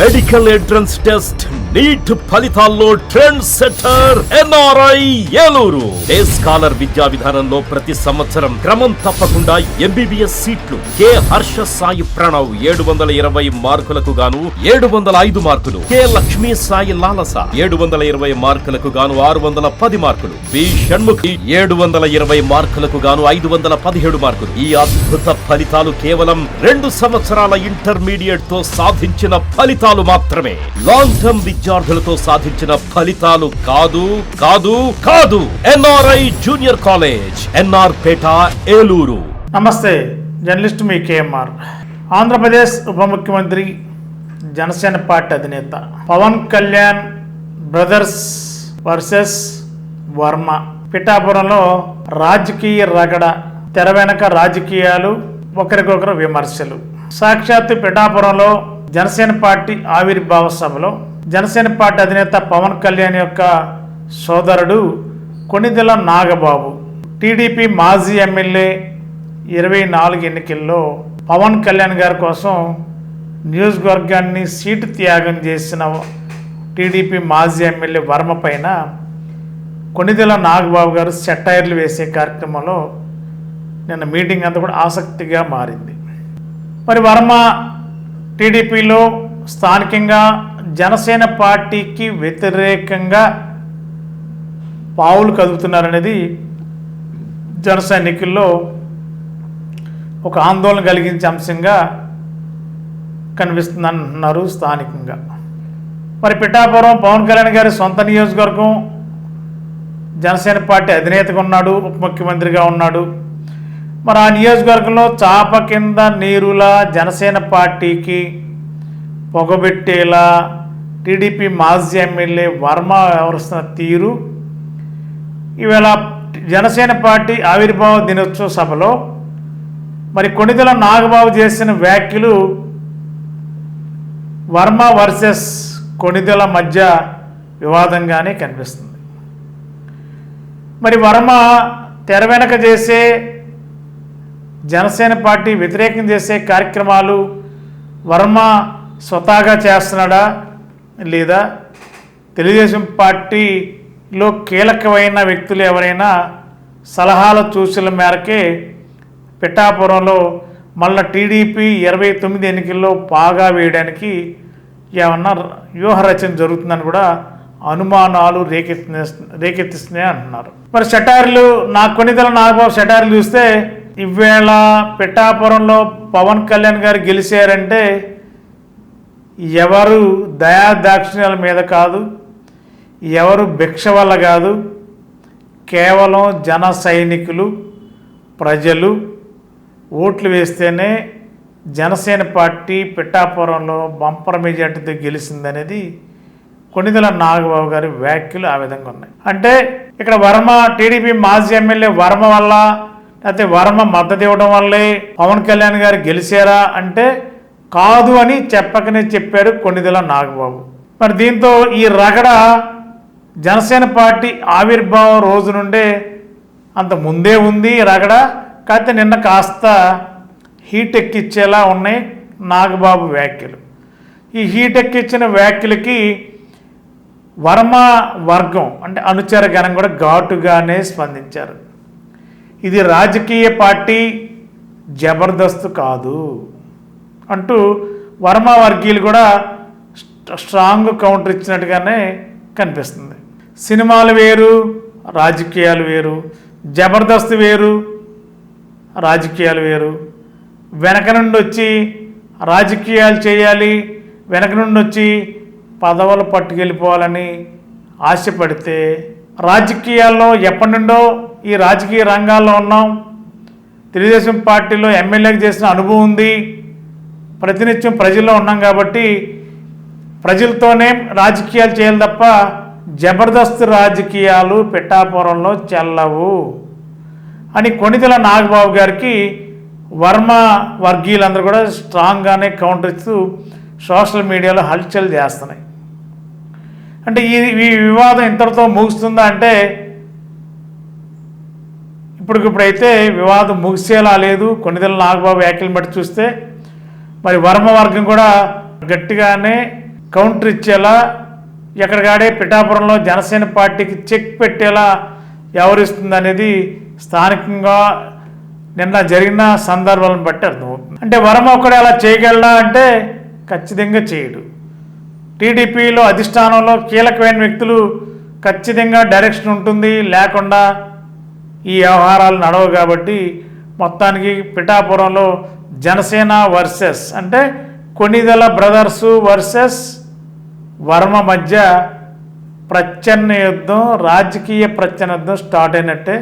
Medical entrance test. Neat ఫలితాల్లో trend setter NRI Eluru. Day scholar విద్యా విధానంలో ప్రతి సంవత్సరం క్రమం తప్పకుండా ఎంబీబీఎస్ సీట్లు. కె హర్ష సాయి ప్రణవ్ ఏడు వందల ఇరవై మార్కులకు గాను ఏడు వందల ఐదు మార్కులు. కె లక్ష్మీ సాయి లాలస ఏడు వందల ఇరవై మార్కులకు గాను ఆరు వందల పది మార్కులు. బి షణ్ముఖి ఏడు వందల ఇరవై మార్కులకు గాను ఐదు వందల పదిహేడు మార్కులు. ఈ అద్భుత ఫలితాలు కేవలం రెండు సంవత్సరాల ఇంటర్మీడియట్తో సాధించిన ఫలితాలు మాత్రమే. లాంగ్ టర్మ్ విద్యార్థులతో సాధించిన ఫలితాలు కాదు కాదు కాదు. NRI junior college N R Peta Eluru. నమస్తే జర్నలిస్ట్ మీ కేఎంఆర్. ఆంధ్రప్రదేశ్ ఉప ముఖ్యమంత్రి జనసేన పార్టీ అధినేత పవన్ కళ్యాణ్ బ్రదర్స్ వర్సెస్ వర్మ. పిఠాపురంలో రాజకీయ రగడ తెర వెనక రాజకీయాలు ఒకరికొకరు విమర్శలు. సాక్షాత్తు పిఠాపురంలో జనసేన పార్టీ ఆవిర్భావ సభలో జనసేన పార్టీ అధినేత పవన్ కళ్యాణ్ యొక్క సోదరుడు కొణిదెల నాగబాబు. టీడీపీ మాజీ ఎమ్మెల్యే ఇరవై నాలుగు ఎన్నికల్లో పవన్ కళ్యాణ్ గారి కోసం నియోజకవర్గాన్ని సీటు త్యాగం చేసిన టీడీపీ మాజీ ఎమ్మెల్యే వర్మ పైన కొణిదెల నాగబాబు గారు సెటైర్లు వేసే కార్యక్రమంలో నిన్న మీటింగ్ అంతా కూడా ఆసక్తిగా మారింది. మరి వర్మ టీడీపీలో స్థానికంగా జనసేన పార్టీకి వ్యతిరేకంగా పావులు కదుపుతున్నారనేది జన సైనికుల్లో ఒక ఆందోళన కలిగించే అంశంగా కనిపిస్తుందంటున్నారు స్థానికంగా. మరి పిఠాపురం పవన్ కళ్యాణ్ గారి సొంత నియోజకవర్గం జనసేన పార్టీ అధినేతగా ఉన్నాడు ఉప ముఖ్యమంత్రిగా ఉన్నాడు. మరి ఆ నియోజకవర్గంలో చాప కింద నీరులా జనసేన పార్టీకి పొగబెట్టేలా టీడీపీ మాజీ ఎమ్మెల్యే వర్మ వ్యవహరిస్తున్న తీరు. ఈవేళ జనసేన పార్టీ ఆవిర్భావ దినోత్సవ సభలో మరి కొణిదల నాగబాబు చేసిన వ్యాఖ్యలు వర్మ వర్సెస్ కొణిదల మధ్య వివాదంగానే కనిపిస్తుంది. మరి వర్మ తెర వెనక చేసే జనసేన పార్టీ వ్యతిరేకం చేసే కార్యక్రమాలు వర్మ స్వతహాగా చేస్తున్నాడా లేదా తెలుగుదేశం పార్టీలో కీలకమైన వ్యక్తులు ఎవరైనా సలహాల సూచనల మేరకే పిఠాపురంలో మళ్ళా టీడీపీ ఇరవై తొమ్మిది ఎన్నికల్లో పాగా వేయడానికి ఏమన్నా వ్యూహరచన జరుగుతుందని కూడా అనుమానాలు రేకెత్తి రేకెత్తిస్తున్నాయి అంటున్నారు. మరి సెటార్లు నా కొన్నిదల నాగబాబు సెటార్లు చూస్తే ఇవేళ పిఠాపురంలో పవన్ కళ్యాణ్ గారు గెలిచారంటే ఎవరు దయాదాక్షిణ్యాల మీద కాదు ఎవరు భిక్ష వల్ల కాదు కేవలం జన సైనికులు ప్రజలు ఓట్లు వేస్తేనే జనసేన పార్టీ పిఠాపురంలో బంపర్ మెజార్టీతో గెలిచిందనేది కొణిదెల నాగబాబు గారి వ్యాఖ్యలు ఆ విధంగా ఉన్నాయి. అంటే ఇక్కడ వర్మ టీడీపీ మాజీ ఎమ్మెల్యే వర్మ వల్ల లేకపోతే వర్మ మద్దతు ఇవ్వడం వల్లే పవన్ కళ్యాణ్ గారు గెలిచారా అంటే కాదు అని చెప్పకనే చెప్పారు కొణిదెల నాగబాబు. మరి దీంతో ఈ రగడ జనసేన పార్టీ ఆవిర్భావం రోజు నుండే అంత ముందే ఉంది ఈ రగడ. కాకపోతే నిన్న కాస్త హీట్ ఎక్కిచ్చేలా ఉన్నాయి నాగబాబు వ్యాఖ్యలు. ఈ హీట్ ఎక్కిచ్చిన వ్యాఖ్యలకి వర్మ వర్గం అంటే అనుచర గణం కూడా ఘాటుగానే స్పందించారు. ఇది రాజకీయ పార్టీ జబర్దస్త్ కాదు. అంటూ వర్మ వర్గీయులు కూడా స్ట్రాంగ్ కౌంటర్ ఇచ్చినట్టుగానే కనిపిస్తుంది. సినిమాలు వేరు రాజకీయాలు వేరు జబర్దస్త్ వేరు రాజకీయాలు వేరు. వెనక నుండి వచ్చి రాజకీయాలు చేయాలి వెనక నుండి వచ్చి పదవులు పట్టుకెళ్ళిపోవాలని ఆశపడితే రాజకీయాల్లో ఎప్పటి నుండో ఈ రాజకీయ రంగాల్లో ఉన్నాం. తెలుగుదేశం పార్టీలో ఎమ్మెల్యేకి చేసిన అనుభవం ఉంది. ప్రతినిత్యం ప్రజల్లో ఉన్నాం కాబట్టి ప్రజలతోనే రాజకీయాలు చేయాలి తప్ప జబర్దస్త్ రాజకీయాలు పిఠాపురంలో చెల్లవు. అని కొణిదెల నాగబాబు గారికి వర్మ వర్గీయులందరూ కూడా స్ట్రాంగ్గానే కౌంటర్ ఇస్తూ సోషల్ మీడియాలో హల్చల్ చేస్తున్నాయి. అంటే ఈ ఈ వివాదం ఇంతటితో ముగుస్తుందా అంటే ఇప్పటికిప్పుడైతే వివాదం ముగిసేలా లేదు. కొన్నిదల నాగబాబు వ్యాఖ్యలు బట్టి చూస్తే మరి వర్మ వర్గం కూడా గట్టిగానే కౌంటర్ ఇచ్చేలా ఎక్కడికాడే పిఠాపురంలో జనసేన పార్టీకి చెక్ పెట్టేలా వ్యవహరిస్తుంది అనేది స్థానికంగా నిన్న జరిగిన సందర్భాలను బట్టి అర్థమవుతుంది. అంటే వరమ ఒకడే అలా చేయగలడా అంటే ఖచ్చితంగా చేయడు. టీడీపీలో అధిష్టానంలో కీలకమైన వ్యక్తులు ఖచ్చితంగా డైరెక్షన్ ఉంటుంది లేకుండా ఈ వ్యవహారాలు నడవు కాబట్టి మొత్తానికి పిఠాపురంలో జనసేన వర్సెస్ అంటే కొనిదల బ్రదర్స్ వర్సెస్ వర్మ మధ్య ప్రచ్ఛన్న యుద్ధం రాజకీయ ప్రచ్ఛన్న యుద్ధం స్టార్ట్ అయినట్టే.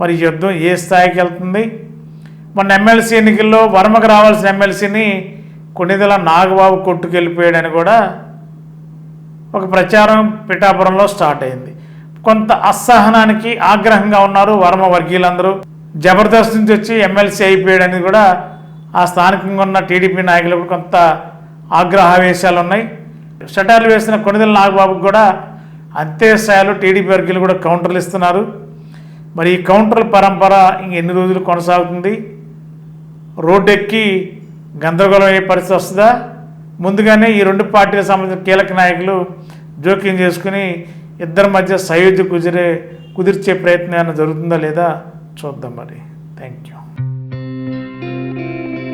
మరి యుద్ధం ఏ స్థాయికి వెళ్తుంది? మొన్న ఎమ్మెల్సీ ఎన్నికల్లో వర్మకు రావాల్సిన ఎమ్మెల్సీని కొనిదల నాగబాబు కొట్టుకెళ్ళిపోయాడని కూడా ఒక ప్రచారం పిఠాపురంలో స్టార్ట్ అయింది. కొంత అసహనానికి ఆగ్రహంగా ఉన్నారు వర్మ వర్గీయులందరూ. జబర్దస్త్ నుంచి వచ్చి ఎమ్మెల్సీ అయిపోయాడని కూడా ఆ స్థానికంగా ఉన్న టీడీపీ నాయకులకు కొంత ఆగ్రహావేశాలు ఉన్నాయి షటార్లు వేసిన కొనిదల నాగబాబుకు కూడా అంతే స్థాయిలో టీడీపీ వర్గీయులు కూడా కౌంటర్లు ఇస్తున్నారు. మరి ఈ కౌంటర్ల పరంపర ఇంక ఎన్ని రోజులు కొనసాగుతుంది? రోడ్డెక్కి గందరగోళం అయ్యే పరిస్థితి వస్తుందా? ముందుగానే ఈ రెండు పార్టీలకు సంబంధించిన కీలక నాయకులు జోక్యం చేసుకుని ఇద్దరి మధ్య సయోధ్య కుదిరే కుదిర్చే ప్రయత్నం ఏమైనా జరుగుతుందా లేదా చూద్దాం మరి. Thank you